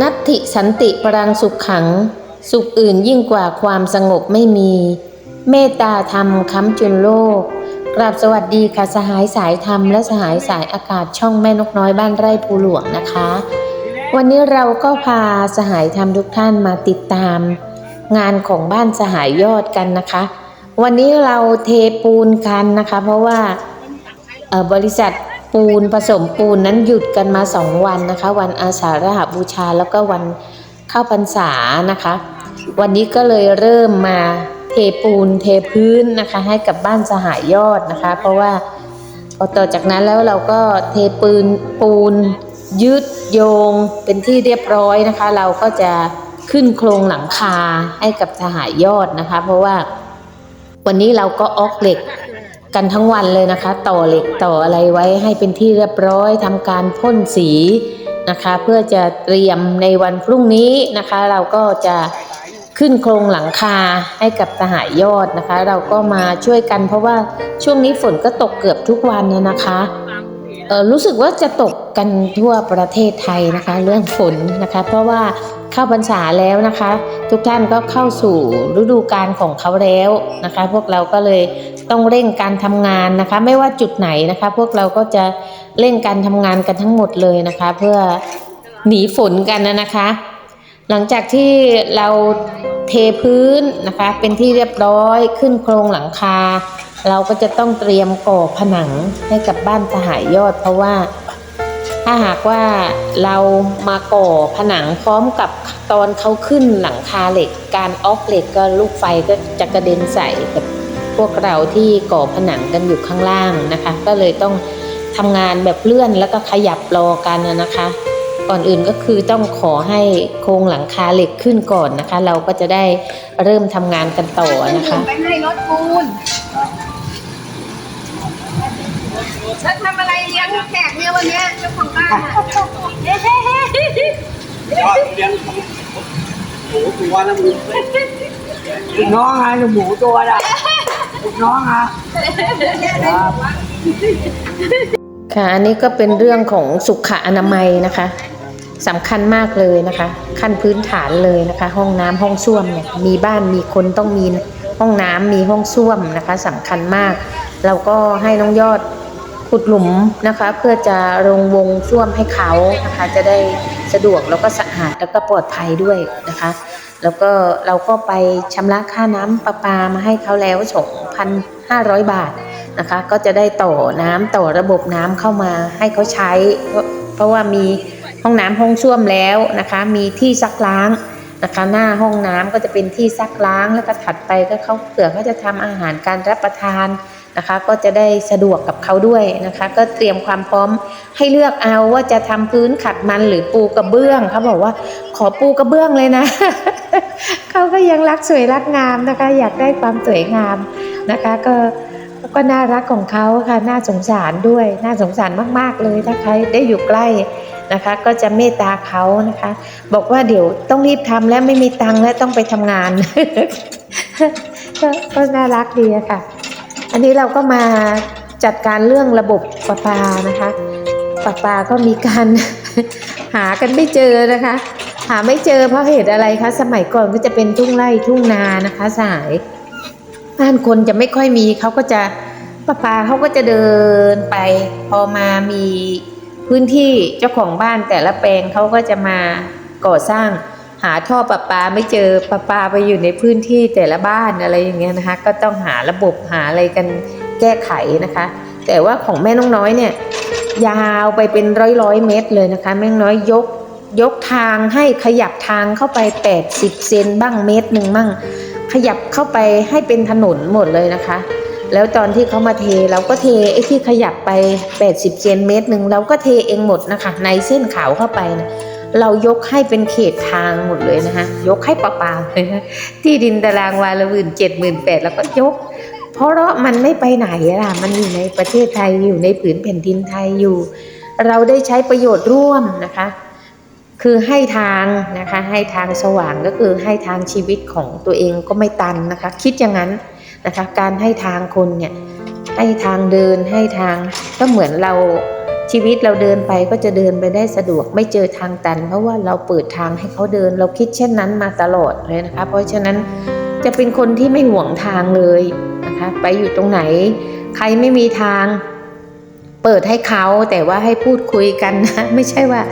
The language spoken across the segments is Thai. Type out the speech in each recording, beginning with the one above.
นัตถิสันติปรังสุขขัง สุขอื่นยิ่งกว่าความสงบไม่มี เมตตาธรรมค้ำจุนโลก กราบสวัสดีค่ะสหายสายธรรมและสหายสายอากาศช่องแม่นกน้อยบ้านไร่ภูหลวงนะคะ วันนี้เราก็พาสหายธรรมทุกท่านมาติดตาม งานของบ้านสหายยอดกันนะคะ วันนี้เราเทปูนกันนะคะ เพราะว่าเออบริษัท ปูนผสมปูนนั้นหยุดกันมาสองวันนะคะ วันอาสาฬหบูชาแล้วก็วันเข้าพรรษานะคะ วันนี้ก็เลยเริ่มมาเทปูนเทพื้นนะคะ ให้กับบ้านสหายยอดนะคะ เพราะว่าพอต่อจากนั้นแล้วเราก็เทปืนปูนยืดโยงเป็นที่เรียบร้อยนะคะ เราก็จะขึ้นโครงหลังคาให้กับสหายยอดนะคะ เพราะว่าวันนี้เราก็ออกเหล็ก กันทั้งวันเลยนะคะ ต่อเหล็กต่ออะไรไว้ให้เป็นที่เรียบร้อยทำการพ่นสีนะคะ เพื่อจะเตรียมในวันพรุ่งนี้นะคะ เราก็จะขึ้นโครงหลังคาให้กับทหารยอดนะคะ เราก็มาช่วยกันเพราะว่าช่วงนี้ฝนก็ตกเกือบทุกวันนะนะคะรู้สึกว่าจะตกกันทั่วประเทศไทยนะคะ เรื่องฝนนะคะ เพราะว่า เข้าพรรษาแล้วนะคะ ทุกท่านก็เข้าสู่ฤดูกาลของเขาแล้วนะคะ พวกเราก็เลยต้องเร่งการทำงานนะคะ ไม่ว่าจุดไหนนะคะ พวกเราก็จะเร่งการทำงานกันทั้งหมดเลยนะคะ เพื่อหนีฝนกันนะนะคะ หลังจากที่เราเทพื้นนะคะ เป็นที่เรียบร้อยขึ้นโครงหลังคา เราก็จะต้องเตรียมก่อผนังให้กับบ้านสหายยอด เพราะว่า ถ้าหากว่าเรามาก่อผนังพร้อมกับตอนเขาขึ้นหลังคาเหล็ก การออกเหล็กก็ลูกไฟก็จะกระเด็นใส่กับพวกเราที่ก่อผนังกันอยู่ข้างล่างนะคะ ก็เลยต้องทำงานแบบเลื่อนแล้วก็ขยับรอกันนะคะ ก่อนอื่นก็คือต้องขอให้โครงหลังคาเหล็กขึ้นก่อนนะคะ เราก็จะได้เริ่มทำงานกันต่อนะคะไปให้รถปูน แล้วทำอะไรเลี้ยงแขกเนี่ยวันเนี้ยเจ้าของบ้านอะยอดเลี้ยงหมูตัวนะมึงลูกน้องไงลูกหมูตัวน่ะลูกน้องอะครับ ค่ะ อันนี้ก็เป็นเรื่องของสุขอนามัยนะคะสำคัญมากเลยนะคะ ขั้นพื้นฐานเลยนะคะ ห้องน้ำห้องส้วมเนี่ยมีบ้านมีคนต้องมีห้องน้ำมีห้องส้วมนะคะสำคัญมาก เราก็ให้น้องยอด ขุดหลุมนะคะ เพื่อจะลงวงส้วมให้เขานะคะ จะได้สะดวกแล้วก็สะอาดแล้วก็ปลอดภัยด้วยนะคะ แล้วก็เราก็ไปชำระค่าน้ำประปามาให้เขาแล้ว 2,500 บาทนะคะ ก็จะได้ต่อน้ำต่อระบบน้ำเข้ามาให้เขาใช้ เพราะว่ามีห้องน้ำห้องส้วมแล้วนะคะ มีที่ซักล้างนะคะหน้าห้องน้ำก็จะเป็นที่ซักล้างแล้วก็ถัดไปก็เขาเผื่อเขาจะทำอาหารการรับประทาน นะคะ ก็จะได้สะดวกกับเขาด้วยนะคะ ก็เตรียมความพร้อมให้เลือกเอาว่าจะทำพื้นขัดมันหรือปูกระเบื้องเขาบอกว่าขอปูกระเบื้องเลยนะเขาก็ยังรักสวยรักงามนะคะ อยากได้ความสวยงามนะคะ ก็ก็น่ารักของเขาค่ะน่าสงสารด้วยน่าสงสารมาก ๆ เลยถ้าใครได้อยู่ใกล้นะคะ ก็จะเมตตาเขานะคะ บอกว่าเดี๋ยวต้องรีบทำแล้วไม่มีตังค์แล้วต้องไปทำงานก็น่ารักดีค่ะ อันนี้เราก็มาจัดการเรื่องระบบประปานะคะ ประปาก็มีการ หากันไม่เจอนะคะ หาไม่เจอเพราะเหตุอะไรคะ สมัยก่อนก็จะเป็นทุ่งไร่ทุ่งนานะคะ สายบ้านคนจะไม่ค่อยมีเขาก็จะประปาเขาก็จะเดินไป พอมามีพื้นที่เจ้าของบ้านแต่ละแปลงเขาก็จะมาก่อสร้าง หาท่อประปาไม่เจอประปาไปอยู่ในพื้นที่แต่ละบ้านอะไรอย่างเงี้ยนะคะ ก็ต้องหาระบบหาอะไรกันแก้ไขนะคะ แต่ว่าของแม่น้องน้อยเนี่ยยาวไปเป็นร้อยร้อยเมตรเลยนะคะ แม่น้องน้อยยกยกทางให้ขยับทางเข้าไป 80 เซนบ้างเมตรหนึ่งบ้างขยับเข้าไปให้เป็นถนนหมดเลยนะคะ แล้วตอนที่เขามาเทเราก็เทไอ้ที่ขยับไป 80 เซนเมตรหนึ่งเราก็เทเองหมดนะคะ ในเส้นขาวเข้าไปนะ เรายกให้เป็นเขตทางหมดเลยนะคะยกให้เปล่าๆเลยนะที่ดินตารางวาละหมื่นเจ็ดหมื่นแปดแล้วก็ยก เพราะมันไม่ไปไหนล่ะ มันอยู่ในประเทศไทยอยู่ในผืนแผ่นดินไทยอยู่ เราได้ใช้ประโยชน์ร่วมนะคะ คือให้ทางนะคะ ให้ทางสว่างก็คือให้ทางชีวิตของตัวเองก็ไม่ตันนะคะ คิดอย่างนั้นนะคะ การให้ทางคนเนี่ยให้ทางเดินให้ทางก็เหมือนเรา ชีวิตเราเดินไปก็จะเดินไปได้สะดวกไม่เจอทางตัน เพราะว่าเราเปิดทางให้เขาเดิน เราคิดเช่นนั้นมาตลอดเลยนะคะ เพราะฉะนั้นจะเป็นคนที่ไม่ห่วงทางเลยนะคะไปอยู่ตรงไหน ใครไม่มีทาง เปิดให้เขาแต่ว่าให้พูดคุยกันนะไม่ใช่ว่า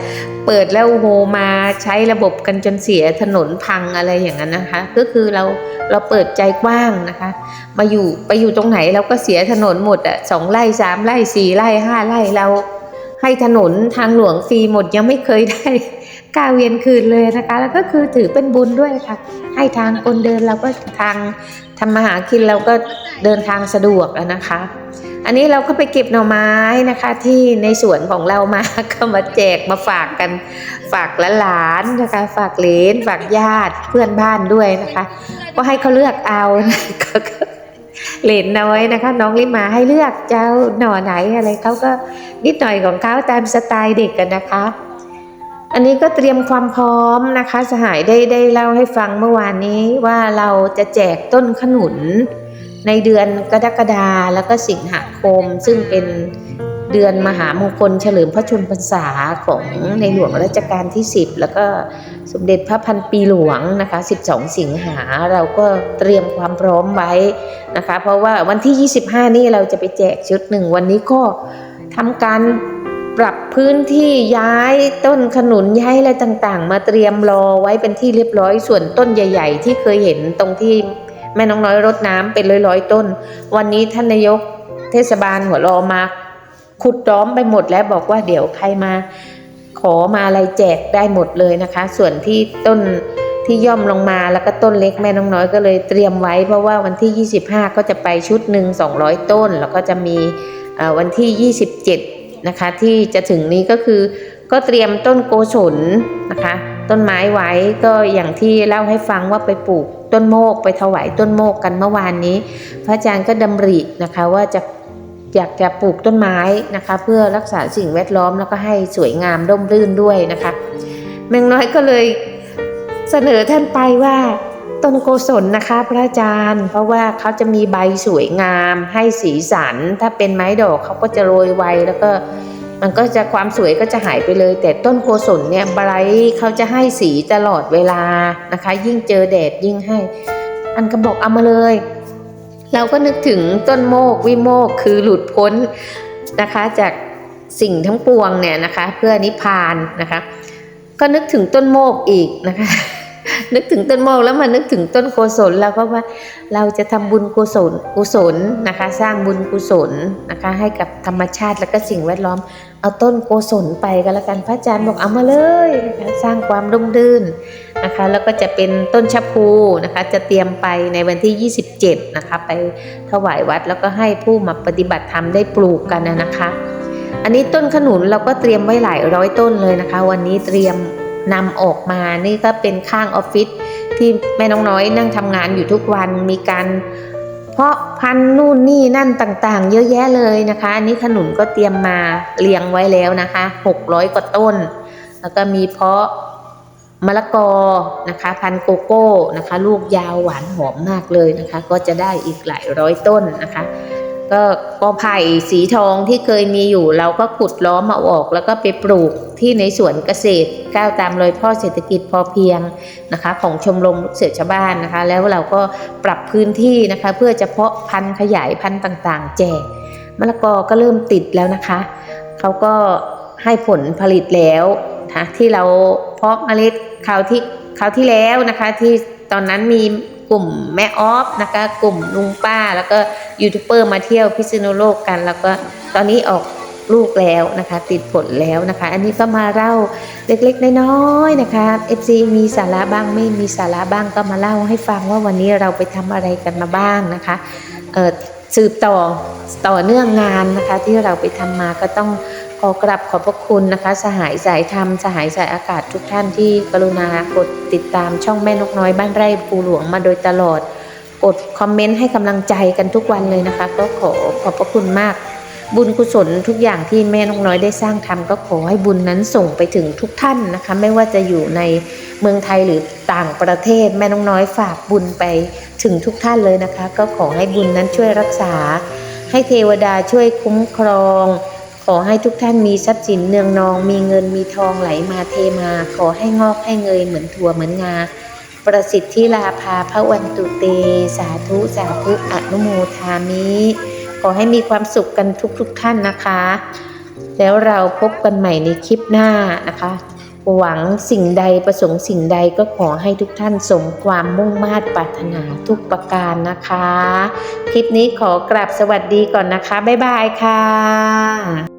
เปิดแล้วโฮมาใช้ระบบกันจนเสียถนนพังอะไรอย่างนั้นนะคะ ก็คือเราเราเปิดใจกว้างนะคะ มาอยู่ไปอยู่ตรงไหนเราก็เสียถนนหมดอะสองไร่สามไร่สี่ไร่ห้าไร่เรา ให้ถนนทางหลวงฟรีหมดยังไม่เคยได้กาเวียนคืนเลยนะคะ แล้วก็คือถือเป็นบุญด้วยค่ะ ให้ทางคนเดินเราก็ทางทำมาหากินเราก็เดินทางสะดวกอะนะคะ อันนี้เราก็ไปเก็บหน่อไม้นะคะ ที่ในสวนของเรามาก็มาแจกมาฝากกันฝากหลานนะคะ ฝากเหลนฝากญาติเพื่อนบ้านด้วยนะคะ ก็ให้เขาเลือกเอาก็ก็ เหลนน้อยนะคะ น้องลิมาให้เลือกเจ้าหน่อไหนอะไรเขาก็นิดหน่อยของเขาตามสไตล์เด็กกันนะคะ อันนี้ก็เตรียมความพร้อมนะคะ สหายได้ได้เล่าให้ฟังเมื่อวานนี้ว่าเราจะแจกต้นขนุนในเดือนกรกฎาแล้วก็สิงหาคม ซึ่งเป็น เดือนมหามงคลเฉลิมพระชนพรรษาของในหลวงรัชกาลที่ 10 แล้วก็สมเด็จพระพันปีหลวงนะคะ 12 สิงหาเราก็เตรียมความพร้อมไว้นะคะ เพราะว่าวันที่ 25 นี่เราจะไปแจกชุดหนึ่ง วันนี้ก็ทำการปรับพื้นที่ย้ายต้นขนุนย้ายอะไรต่างๆ มาเตรียมรอไว้เป็นที่เรียบร้อยส่วนต้นใหญ่ ๆ ที่เคยเห็นตรงที่แม่น้องน้อยรดน้ำเป็นร้อยๆต้น วันนี้ท่านนายกเทศบาลหัวรอมา ขุดล้อมไปหมดแล้วบอกว่าเดี๋ยวใครมา ขอมาอะไรแจกได้หมดเลยนะคะ ส่วนที่ต้นที่ย่อมลงมาแล้วก็ต้นเล็กแม่น้องน้อยก็เลยเตรียมไว้เพราะว่าวันที่ 25 ก็จะไปชุดหนึ่ง200 ต้น แล้วก็จะมีวันที่ 27 นะคะ ที่จะถึงนี้ก็คือก็เตรียมต้นโกศลนะคะ ต้นไม้ไว้ก็อย่างที่เล่าให้ฟังว่าไปปลูกต้นโมก ไปถวายต้นโมกกันเมื่อวานนี้ พระอาจารย์ก็ดำรินะคะว่าจะ อยากจะปลูกต้นไม้นะคะ เพื่อรักษาสิ่งแวดล้อมแล้วก็ให้สวยงามร่มรื่นด้วยนะคะแมงน้อยก็เลยเสนอท่านไปว่าต้นโกศลนะคะ พระอาจารย์ เพราะว่าเขาจะมีใบสวยงาม ให้สีสัน ถ้าเป็นไม้ดอกเขาก็จะโรยไวแล้วก็มันก็จะความสวยก็จะหายไปเลย แต่ต้นโกศลเนี่ยไบรท์เขาจะให้สีตลอดเวลานะคะ ยิ่งเจอแดดยิ่งให้ อันก็บอกเอามาเลย เราก็นึกถึงต้นโมกวิโมกคือหลุดพ้นนะคะจากสิ่งทั้งปวงเนี่ยนะคะเพื่อนิพพานนะคะ ก็นึกถึงต้นโมกอีกนะคะ นึกถึงต้นโมกแล้วมานึกถึงต้นโกศลแล้วก็ว่าเราจะทำบุญกุศลกุศลนะคะ สร้างบุญกุศลนะคะ ให้กับธรรมชาติและก็สิ่งแวดล้อม เอาต้นโกศลไปก็แล้วกันพระอาจารย์บอกเอามาเลยนะคะสร้างความร่มรื่น นะคะแล้วก็จะเป็นต้นชะพูนะคะจะเตรียมไปในวันที่ 27นะคะไปถวายวัดแล้วก็ให้ผู้มาปฏิบัติธรรมได้ปลูกกันนะคะ อันนี้ต้นขนุนเราก็เตรียมไว้หลายร้อยต้นเลยนะคะ วันนี้เตรียมนำออกมานี่ก็เป็นข้างออฟฟิศที่แม่น้องน้อยนั่งทำงานอยู่ทุกวันมีการเพราะพันธุ์นู่นนี่นั่นต่างๆ เยอะแยะเลยนะคะอันนี้ขนุนก็เตรียมมาเรียงไว้แล้วนะคะ 600กว่าต้น แล้วก็มีเพาะ มะละกอนะคะพันโกโก้นะคะลูกยาวหวานหอมมากเลยนะคะ ก็จะได้อีกหลายร้อยต้นนะคะ ก็กอไผ่สีทองที่เคยมีอยู่ เราก็ขุดล้อมมาออก แล้วก็ไปปลูกที่ในสวนเกษตรก้าวตามรอยพ่อเศรษฐกิจพอเพียงนะคะ ของชมรมลูกเสือชาวบ้านนะคะ แล้วเราก็ปรับพื้นที่นะคะ เพื่อจะเพาะพันธุ์ขยายพันธุ์ต่างๆ แจกมะละกอก็เริ่มติดแล้วนะคะเขาก็ให้ผลผลิตแล้วนะที่เรา เพาะเมล็ดคราวที่คราวที่แล้วนะคะ ที่ตอนนั้นมีกลุ่มแม่ออฟนะคะ กลุ่มลุงป้าแล้วก็ยูทูบเบอร์มาเที่ยวพิษณุโลกกัน แล้วก็ตอนนี้ออกลูกแล้วนะคะ ติดผลแล้วนะคะ อันนี้ก็มาเล่าเล็กๆน้อยๆนะคะ FC มีสาระบ้างไม่มีสาระบ้างก็มาเล่าให้ฟังว่าวันนี้เราไปทำอะไรกันมาบ้างนะคะเออสืบต่อต่อเนื่องงานนะคะ ที่เราไปทำมาก็ต้อง ขอกราบขอบพระคุณนะคะ สหายสายธรรม สหายสายอากาศทุกท่านที่กรุณากดติดตามช่องแม่นกน้อยบ้านไร่ปูหลวงมาโดยตลอด กดคอมเมนต์ให้กำลังใจกันทุกวันเลยนะคะ ก็ขอขอบพระคุณมาก บุญกุศลทุกอย่างที่แม่นกน้อยได้สร้างทำก็ขอให้บุญนั้นส่งไปถึงทุกท่านนะคะ ไม่ว่าจะอยู่ในเมืองไทยหรือต่างประเทศแม่นกน้อยฝากบุญไปถึงทุกท่านเลยนะคะ ก็ขอให้บุญนั้นช่วยรักษา ให้เทวดาช่วยคุ้มครอง อให้ทุกท่านมีทรัพย์สินเนืองนอง มีเงินมีทองไหลมาเทมา ขอให้งอกให้เงยเหมือนถั่วเหมือนงา ประสิทธิลาภาพระวันตุเต สาธุสาธุอนุโมทามิ ขอให้มีความสุขกันทุกๆทท่านนะคะ แล้วเราพบกันใหม่ในคลิปหน้านะคะ หวังสิ่งใดประสงค์สิ่งใดก็ขอให้ทุกท่านสมความมุ่งมา่ปรารถนาทุกประการนะคะ คลิปนี้ขอกราบสวัสดีก่อนนะคะ บ๊ายบายค่ะ